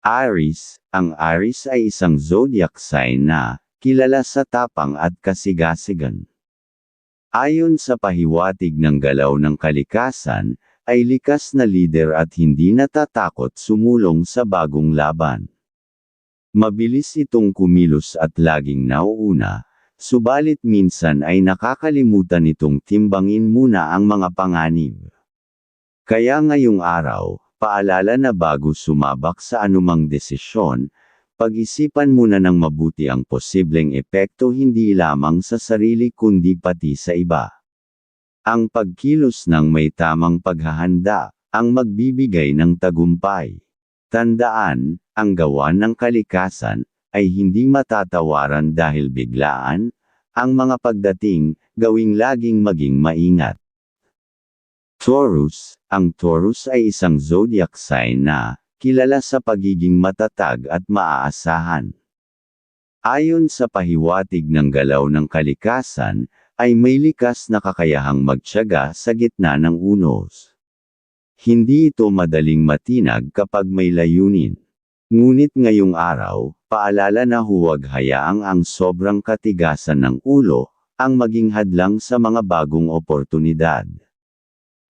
Aries, ang Aries ay isang zodiac sign na, kilala sa tapang at kasigasigan. Ayon sa pahiwatig ng galaw ng kalikasan, ay likas na lider at hindi natatakot sumulong sa bagong laban. Mabilis itong kumilos at laging nauuna, subalit minsan ay nakakalimutan itong timbangin muna ang mga panganib. Kaya ngayong araw, paalala na bago sumabak sa anumang desisyon, pag-isipan muna ng mabuti ang posibleng epekto hindi lamang sa sarili kundi pati sa iba. Ang pagkilos ng may tamang paghahanda, ang magbibigay ng tagumpay. Tandaan, ang gawa ng kalikasan, ay hindi matatawaran dahil biglaan, ang mga pagdating, gawing laging maging maingat. Taurus, ang Taurus ay isang zodiac sign na, kilala sa pagiging matatag at maaasahan. Ayon sa pahiwatig ng galaw ng kalikasan, ay may likas na kakayahang magtyaga sa gitna ng unos. Hindi ito madaling matinag kapag may layunin. Ngunit ngayong araw, paalala na huwag hayaang ang sobrang katigasan ng ulo, ang maging hadlang sa mga bagong oportunidad.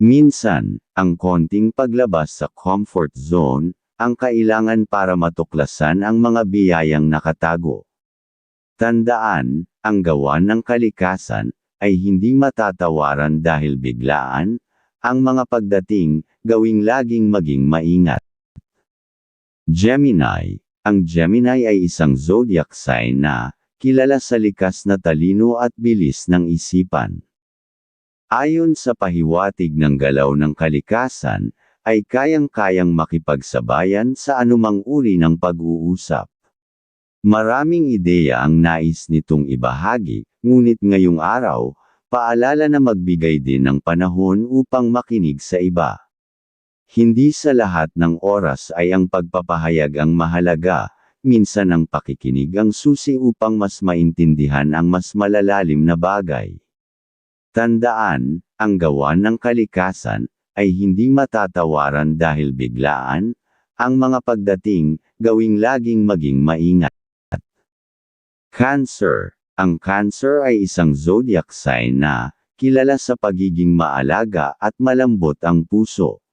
Minsan, ang konting paglabas sa comfort zone, ang kailangan para matuklasan ang mga biyayang nakatago. Tandaan, ang gawa ng kalikasan, ay hindi matatawaran dahil biglaan, ang mga pagdating, gawing laging maging maingat. Gemini, ang Gemini ay isang zodiac sign na, kilala sa likas na talino at bilis ng isipan. Ayon sa pahiwatig ng galaw ng kalikasan, ay kayang-kayang makipagsabayan sa anumang uri ng pag-uusap. Maraming ideya ang nais nitong ibahagi, ngunit ngayong araw, Paalala na magbigay din ng panahon upang makinig sa iba. Hindi sa lahat ng oras ay ang pagpapahayag ang mahalaga, minsan ang pakikinig ang susi upang mas maintindihan ang mas malalalim na bagay. Tandaan, ang gawa ng kalikasan, ay hindi matatawaran dahil biglaan, ang mga pagdating, gawing laging maging maingat. Cancer ang Cancer ay isang zodiac sign na, kilala sa pagiging maalaga at malambot ang puso.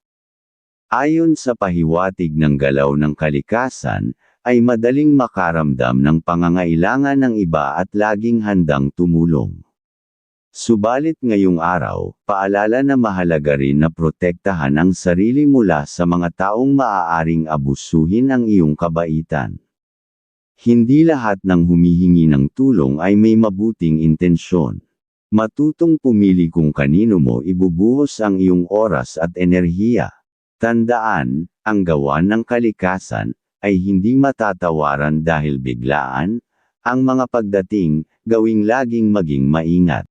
Ayon sa pahiwatig ng galaw ng kalikasan, ay madaling makaramdam ng pangangailangan ng iba at laging handang tumulong. Subalit ngayong araw, paalala na mahalaga rin na protektahan ang sarili mula sa mga taong maaaring abusuhin ang iyong kabaitan. Hindi lahat ng humihingi ng tulong ay may mabuting intensyon. Matutong pumili kung kanino mo ibubuhos ang iyong oras at enerhiya. Tandaan, ang gawa ng kalikasan, ay hindi matatawaran dahil biglaan, ang mga pagdating, gawing laging maging maingat.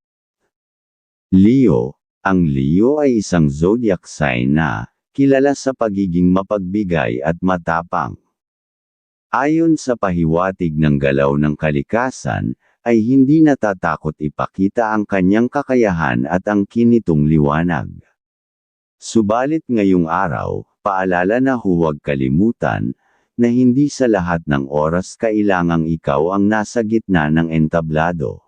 Leo, ang Leo ay isang zodiac sign na, kilala sa pagiging mapagbigay at matapang. Ayon sa pahiwatig ng galaw ng kalikasan, ay hindi natatakot ipakita ang kanyang kakayahan at ang kinitong liwanag. Subalit ngayong araw, paalala na huwag kalimutan, na hindi sa lahat ng oras kailangang ikaw ang nasa gitna ng entablado.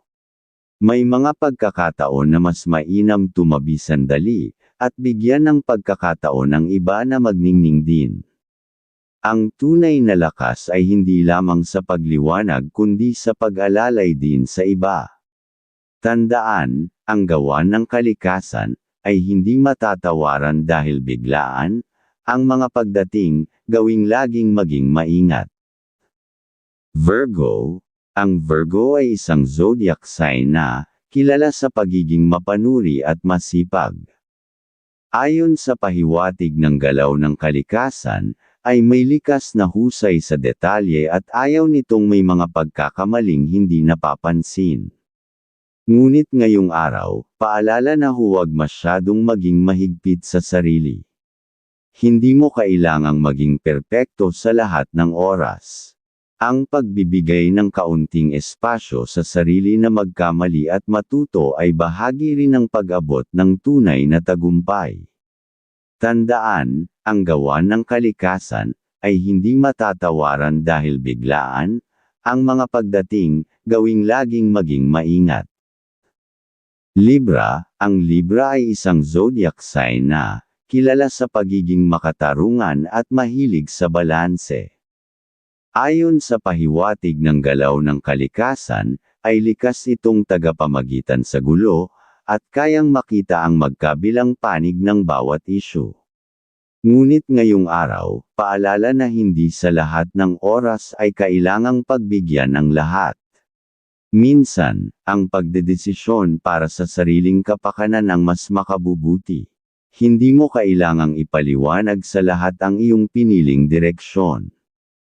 May mga pagkakataon na mas mainam tumabi sandali, at bigyan ng pagkakataon ang iba na magningning din. Ang tunay na lakas ay hindi lamang sa pagliwanag kundi sa pag-alalay din sa iba. Tandaan, ang gawa ng kalikasan, ay hindi matatawaran dahil biglaan, ang mga pagdating, gawing laging maging maingat. Virgo, ang Virgo ay isang zodiac sign na, kilala sa pagiging mapanuri at masipag. Ayon sa pahiwatig ng galaw ng kalikasan, ay may likas na husay sa detalye at ayaw nitong may mga pagkakamaling hindi napapansin. Ngunit ngayong araw, paalala na huwag masyadong maging mahigpit sa sarili. Hindi mo kailangang maging perpekto sa lahat ng oras. Ang pagbibigay ng kaunting espasyo sa sarili na magkamali at matuto ay bahagi rin ng pag-abot ng tunay na tagumpay. Tandaan, ang gawa ng kalikasan, ay hindi matatawaran dahil biglaan, ang mga pagdating, gawing laging maging maingat. Libra, ang Libra ay isang zodiac sign na, kilala sa pagiging makatarungan at mahilig sa balanse. Ayon sa pahiwatig ng galaw ng kalikasan, ay likas itong tagapamagitan sa gulo, at kayang makita ang magkabilang panig ng bawat issue. Ngunit ngayong araw, paalala na hindi sa lahat ng oras ay kailangang pagbigyan ng lahat. Minsan, ang pagdedesisyon para sa sariling kapakanan ang mas makabubuti. Hindi mo kailangang ipaliwanag sa lahat ang iyong piniling direksyon.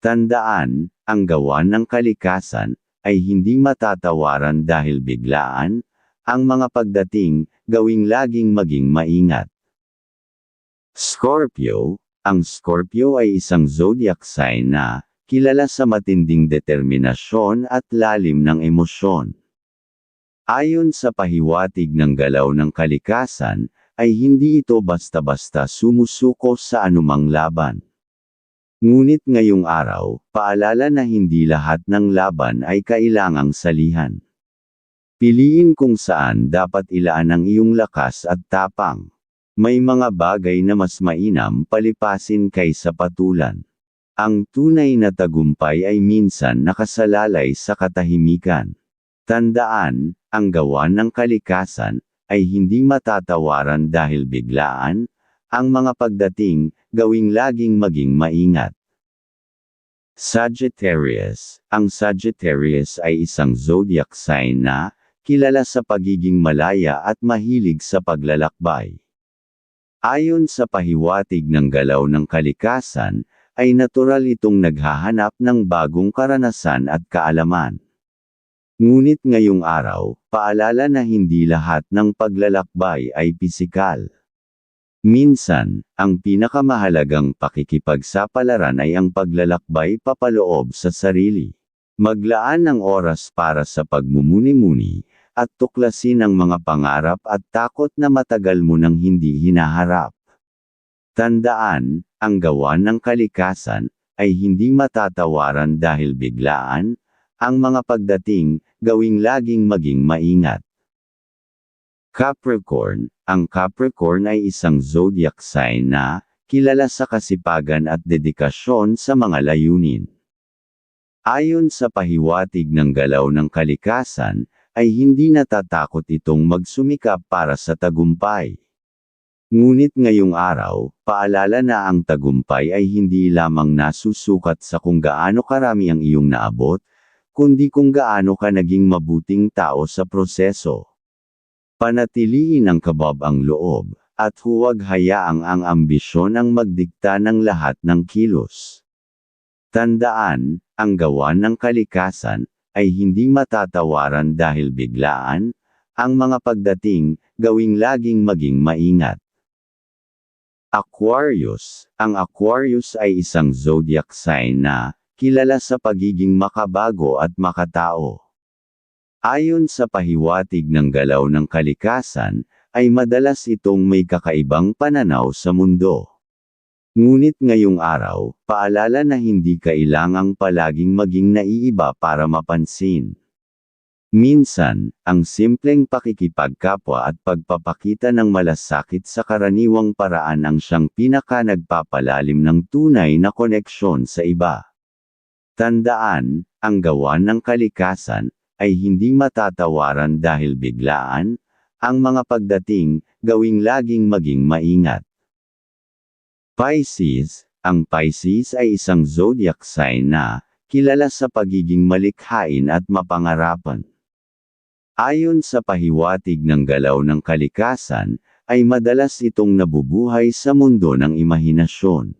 Tandaan, ang gawa ng kalikasan, ay hindi matatawaran dahil biglaan, ang mga pagdating, gawing laging maging maingat. Scorpio, ang Scorpio ay isang zodiac sign na, kilala sa matinding determinasyon at lalim ng emosyon. Ayon sa pahiwatig ng galaw ng kalikasan, ay hindi ito basta-basta sumusuko sa anumang laban. Ngunit ngayong araw, paalala na hindi lahat ng laban ay kailangang salihan. Piliin kung saan dapat ilaan ang iyong lakas at tapang. May mga bagay na mas mainam palipasin kaysa patulan. Ang tunay na tagumpay ay minsan nakasalalay sa katahimikan. Tandaan, ang gawa ng kalikasan, ay hindi matatawaran dahil biglaan, ang mga pagdating, gawing laging maging maingat. Sagittarius, ang Sagittarius ay isang zodiac sign na, kilala sa pagiging malaya at mahilig sa paglalakbay. Ayon sa pahiwatig ng galaw ng kalikasan, ay natural itong naghahanap ng bagong karanasan at kaalaman. Ngunit ngayong araw, paalala na hindi lahat ng paglalakbay ay pisikal. Minsan, ang pinakamahalagang pakikipagsapalaran ay ang paglalakbay papaloob sa sarili. Maglaan ng oras para sa pagmumuni-muni, at tuklasin ang mga pangarap at takot na matagal mo nang hindi hinaharap. Tandaan, ang gawa ng kalikasan, ay hindi matatawaran dahil biglaan, ang mga pagdating, gawing laging maging maingat. Capricorn, ang Capricorn ay isang zodiac sign na, kilala sa kasipagan at dedikasyon sa mga layunin. Ayon sa pahiwatig ng galaw ng kalikasan, ay hindi natatakot itong magsumikap para sa tagumpay. Ngunit ngayong araw, paalala na ang tagumpay ay hindi lamang nasusukat sa kung gaano karami ang iyong naabot, kundi kung gaano ka naging mabuting tao sa proseso. Panatiliin ang kabab ang loob, at huwag hayaang ang ambisyon ang magdikta ng lahat ng kilos. Tandaan, ang gawa ng kalikasan, ay hindi matatawaran dahil biglaan, ang mga pagdating, gawing laging maging maingat. Aquarius, ang Aquarius ay isang zodiac sign na, kilala sa pagiging makabago at makatao. Ayon sa pahiwatig ng galaw ng kalikasan, ay madalas itong may kakaibang pananaw sa mundo. Ngunit ngayong araw, paalala na hindi kailangang palaging maging naiiba para mapansin. Minsan, ang simpleng pakikipagkapwa at pagpapakita ng malasakit sa karaniwang paraan ang siyang pinaka nagpapalalim ng tunay na koneksyon sa iba. Tandaan, ang gawa ng kalikasan, ay hindi matatawaran dahil biglaan, ang mga pagdating, gawing laging maging maingat. Pisces, ang Pisces ay isang zodiac sign na, kilala sa pagiging malikhain at mapangarapan. Ayon sa pahiwatig ng galaw ng kalikasan, ay madalas itong nabubuhay sa mundo ng imahinasyon.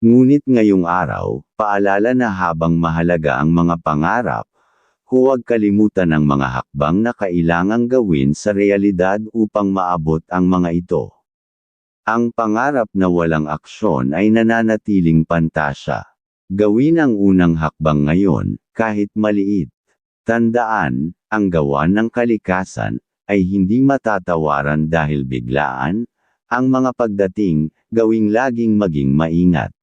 Ngunit ngayong araw, paalala na habang mahalaga ang mga pangarap, huwag kalimutan ang mga hakbang na kailangang gawin sa realidad upang maabot ang mga ito. Ang pangarap na walang aksyon ay nananatiling pantasya. Gawin ang unang hakbang ngayon, kahit maliit. Tandaan, ang gawa ng kalikasan, ay hindi matatawaran dahil biglaan, ang mga pagdating, gawing laging maging maingat.